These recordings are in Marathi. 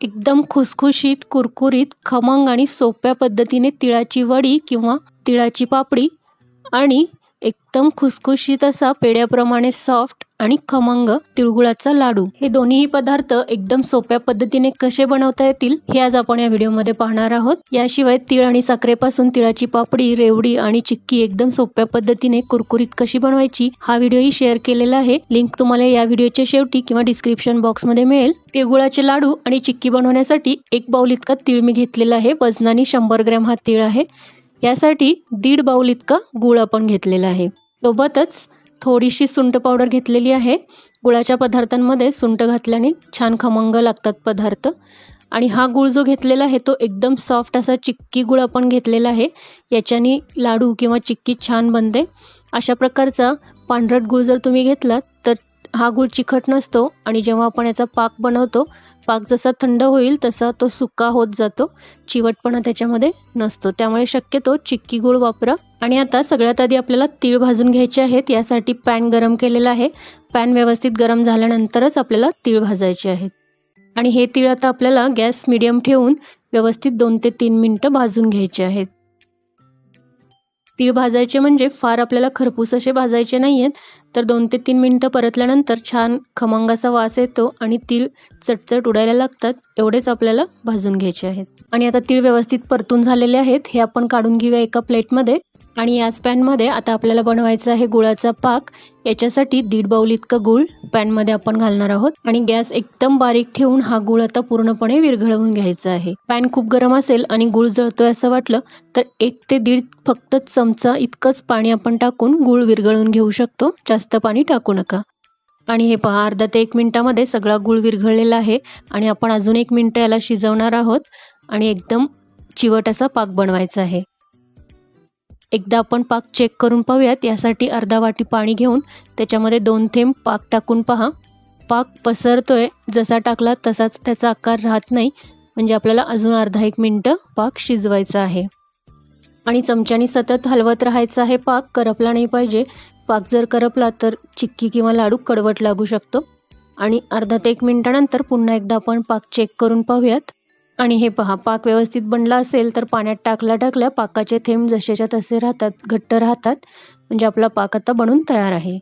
एकदम खुसखुशीत कुरकुरीत खमंग आणि सोप्या पद्धतीने तिळाची वडी किंवा तिळाची पापडी आणि एकदम खुसखुशीत असा पेड्याप्रमाणे सॉफ्ट आणि खमंग तिळगुळाचा लाडू. हे दोन्ही पदार्थ एकदम सोप्या पद्धतीने कसे बनवता येतील हे आज आपण या व्हिडिओमध्ये पाहणार आहोत. याशिवाय तिळ आणि साखरेपासून तिळाची पापडी रेवडी आणि चिक्की एकदम सोप्या पद्धतीने कुरकुरीत कशी बनवायची हा व्हिडिओही शेअर केलेला आहे. लिंक तुम्हाला या व्हिडिओच्या शेवटी किंवा डिस्क्रिप्शन बॉक्समध्ये मिळेल. तिळगुळाचे लाडू आणि चिक्की बनवण्यासाठी एक बाऊल इतका तीळ मी घेतलेला आहे. वजनाने शंभर ग्रॅम हा तीळ आहे. यासाठी दीड बाउल इतका गुळ आपण घेतलेला आहे. सोबतच थोडीशी सुंट पावडर घेतलेली आहे. गुळाच्या पदार्थांमध्ये सुंट घातल्याने छान खमंग लागतात पदार्थ. आणि हा गुळ जो घेतलेला आहे तो एकदम सॉफ्ट असा चिक्की गुळ आपण घेतलेला आहे. याच्याने लाडू किंवा चिक्की छान बनते. अशा प्रकारचा पांढरट गुळ जर तुम्ही घेतलात तर हा गूळ चिखट नसतो आणि जेव्हा आपण याचा पाक बनवतो पाक जसा थंड होईल तसा तो सुका होत जातो चिवटपणा त्याच्यामध्ये नसतो. त्यामुळे शक्यतो चिक्की गूळ वापरा. आणि आता सगळ्यात आधी आपल्याला तीळ भाजून घ्यायचे आहेत. यासाठी पॅन गरम केलेला आहे. पॅन व्यवस्थित गरम झाल्यानंतरच आपल्याला तीळ भाजायचे आहेत. आणि हे तीळ आता आपल्याला गॅस मिडियम ठेवून व्यवस्थित दोन ते तीन मिनटं भाजून घ्यायचे आहेत. तीळ भाजायचे म्हणजे फार आपल्याला खरपूस असे भाजायचे नाही आहेत तर दोन ते तीन मिनटं परतल्यानंतर छान खमंगाचा वास येतो आणि तीळ चटचट उडायला लागतात एवढेच आपल्याला भाजून घ्यायचे आहेत. आणि आता तीळ व्यवस्थित परतून झालेले आहेत हे आपण काढून घेऊया एका प्लेटमध्ये. आणि याच पॅनमध्ये आता आपल्याला बनवायचा आहे गुळाचा पाक. याच्यासाठी दीड बाउल इतकं गुळ पॅनमध्ये आपण घालणार आहोत. आणि गॅस एकदम बारीक ठेवून हा गुळ आता पूर्णपणे विरघळवून घ्यायचा आहे. पॅन खूप गरम असेल आणि गुळ जळतोय असं वाटलं तर एक ते दीड फक्त चमचा इतकंच पाणी आपण टाकून गुळ विरघळून घेऊ शकतो. जास्त पाणी टाकू नका. आणि हे पहा अर्धा ते एक मिनिटामध्ये सगळा गुळ विरघळलेला आहे. आणि आपण अजून एक मिनटं याला शिजवणार आहोत. आणि एकदम चिवट असा पाक बनवायचा आहे. एकदा आपण पाक चेक करून पाहूयात. यासाठी अर्धा वाटी पाणी घेऊन त्याच्यामध्ये दोन थेंब पाक टाकून पहा. पाक पसरतोय. जसा टाकला तसाच त्याचा आकार राहत नाही. म्हणजे आपल्याला अजून अर्धा एक मिनटं पाक शिजवायचा आहे. आणि चमच्याने सतत हलवत राहायचं आहे पाक. करपला नाही पाहिजे. पाक जर करपला तर चिक्की किंवा लाडू कडवट लागू शकतो. आणि अर्धा ते एक मिनिटानंतर पुन्हा एकदा आपण पाक चेक करून पाहूयात. आणि हे पहा पाक व्यवस्थित बनला असेल तर पाण्यात टाकल्या टाकल्या पाकाचे थेंब जसेच्या तसे राहतात घट्ट राहतात. म्हणजे आपला पाक आता बनून तयार आहे.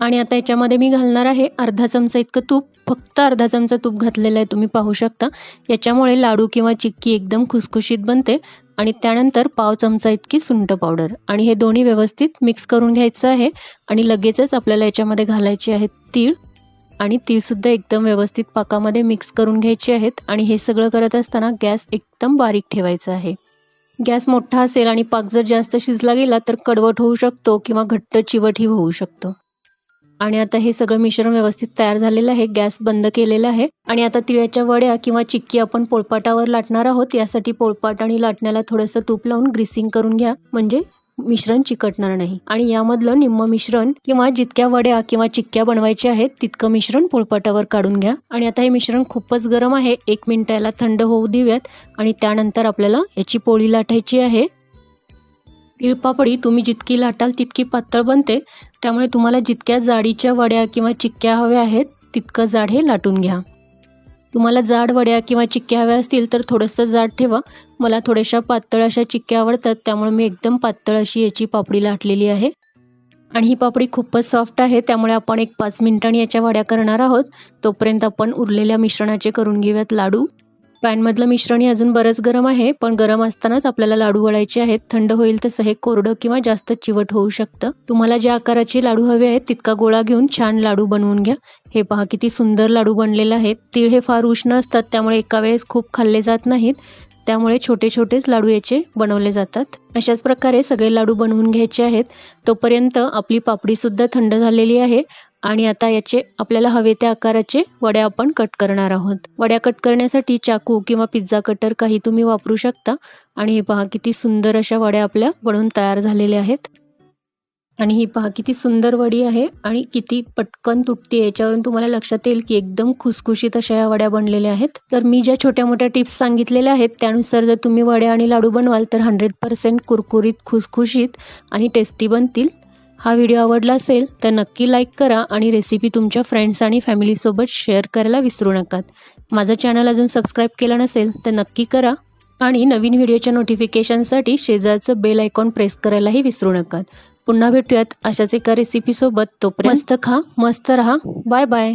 आणि आता याच्यामध्ये मी घालणार आहे अर्धा चमचा इतकं तूप. फक्त अर्धा चमचा तूप घातलेलं आहे तुम्ही पाहू शकता. याच्यामुळे लाडू किंवा चिक्की एकदम खुसखुशीत बनते आणि त्यानंतर पाव चमचा इतकी सुंट पावडर. आणि हे दोन्ही व्यवस्थित मिक्स करून घ्यायचं आहे आणि लगेचच आपल्याला याच्यामध्ये घालायचे आहेत तीळ. आणि तीसुद्धा एकदम व्यवस्थित पाकामध्ये मिक्स करून घ्यायची आहेत आणि हे सगळं करत असताना गॅस एकदम बारीक ठेवायचा आहे. गॅस मोठा असेल आणि पाक जर जास्त शिजला गेला तर कडवट होऊ शकतो किंवा घट्ट चिवटही होऊ शकतो. आणि आता हे सगळं मिश्रण व्यवस्थित तयार झालेलं आहे. गॅस बंद केलेला आहे. आणि आता तिळ्याच्या वड्या किंवा चिक्की आपण पोळपाटावर लाटणार आहोत. यासाठी पोळपाट आणि लाटण्याला थोडंसं तूप लावून ग्रीसिंग करून घ्या. म्हणजे मिश्रण चिकटणार नाही. आणि यामधलं निम्म मिश्रण किंवा जितक्या वड्या किंवा चिक्क्या बनवायच्या आहेत तितकं मिश्रण पोळपाटावर काढून घ्या. आणि आता हे मिश्रण खूपच गरम आहे. एक मिनिट याला थंड होऊ देऊयात. आणि त्यानंतर आपल्याला याची पोळी लाटायची आहे. तिळपापडी तुम्ही जितकी लाटाल तितकी पातळ बनते. त्यामुळे तुम्हाला जितक्या जाडीच्या वड्या किंवा चिक्क्या हव्या आहेत तितकं जाड हे लाटून घ्या. तुम्हाला जाड वड्या किंवा चिक्क्या हव्या असतील तर थोडंसं जाड ठेवा. मला थोड्याशा पातळ अशा चिक्क्या आवडतात त्यामुळे मी एकदम पातळ अशी याची पापडी लाटलेली आहे. आणि ही पापडी खूपच सॉफ्ट आहे त्यामुळे आपण एक पाच मिनिटांनी याच्या वड्या करणार आहोत. तोपर्यंत आपण उरलेल्या मिश्रणाचे करून घेऊयात लाडू. पॅनमधलं मिश्रण अजून बरंच गरम आहे पण गरम असतानाच आपल्याला लाडू वळायचे आहेत. थंड होईल तसं हे कोरडं किंवा जास्त चिवट होऊ शकतं. तुम्हाला ज्या आकाराचे लाडू हवे आहेत तितका गोळा घेऊन छान लाडू बनवून घ्या. हे पहा किती सुंदर लाडू बनलेले आहेत. तीळ हे फार उष्ण असतात त्यामुळे एका वेळेस खूप खाल्ले जात नाहीत. त्यामुळे छोटे छोटेच लाडू याचे बनवले जातात. अशाच प्रकारे सगळे लाडू बनवून घ्यायचे आहेत. तोपर्यंत आपली पापडीसुद्धा थंड झालेली आहे. आणि आता याचे आपल्याला हवे त्या आकाराचे वड्या आपण कट करणार आहोत. वड्या कट करण्यासाठी चाकू किंवा पिझ्झा कटर काही तुम्ही वापरू शकता. आणि हे पहा किती सुंदर अशा वड्या आपल्या बनवून तयार झालेल्या आहेत. आणि ही पहा किती सुंदर वडी आहे आणि किती पटकन तुटते याच्यावरून तुम्हाला लक्षात येईल की एकदम खुसखुशीत अशा या वड्या बनलेल्या आहेत. तर मी ज्या छोट्या मोठ्या टिप्स सांगितलेल्या आहेत त्यानुसार जर तुम्ही वड्या आणि लाडू बनवाल तर हंड्रेड पर्सेंट कुरकुरीत खुसखुशीत आणि टेस्टी बनतील. हा व्हिडिओ आवडला असेल तर नक्की लाईक करा आणि रेसिपी तुमच्या फ्रेंड्स आणि फॅमिलीसोबत शेअर करायला विसरू नका. माझं चॅनल अजून सबस्क्राईब केलं नसेल तर नक्की करा आणि नवीन व्हिडिओच्या नोटिफिकेशनसाठी शेजारचं बेल आयकॉन प्रेस करायलाही विसरू नका. पुन्हा भेटूयात अशाच एका रेसिपीसोबत तोपर्यंत मस्त खा मस्त रहा. Bye bye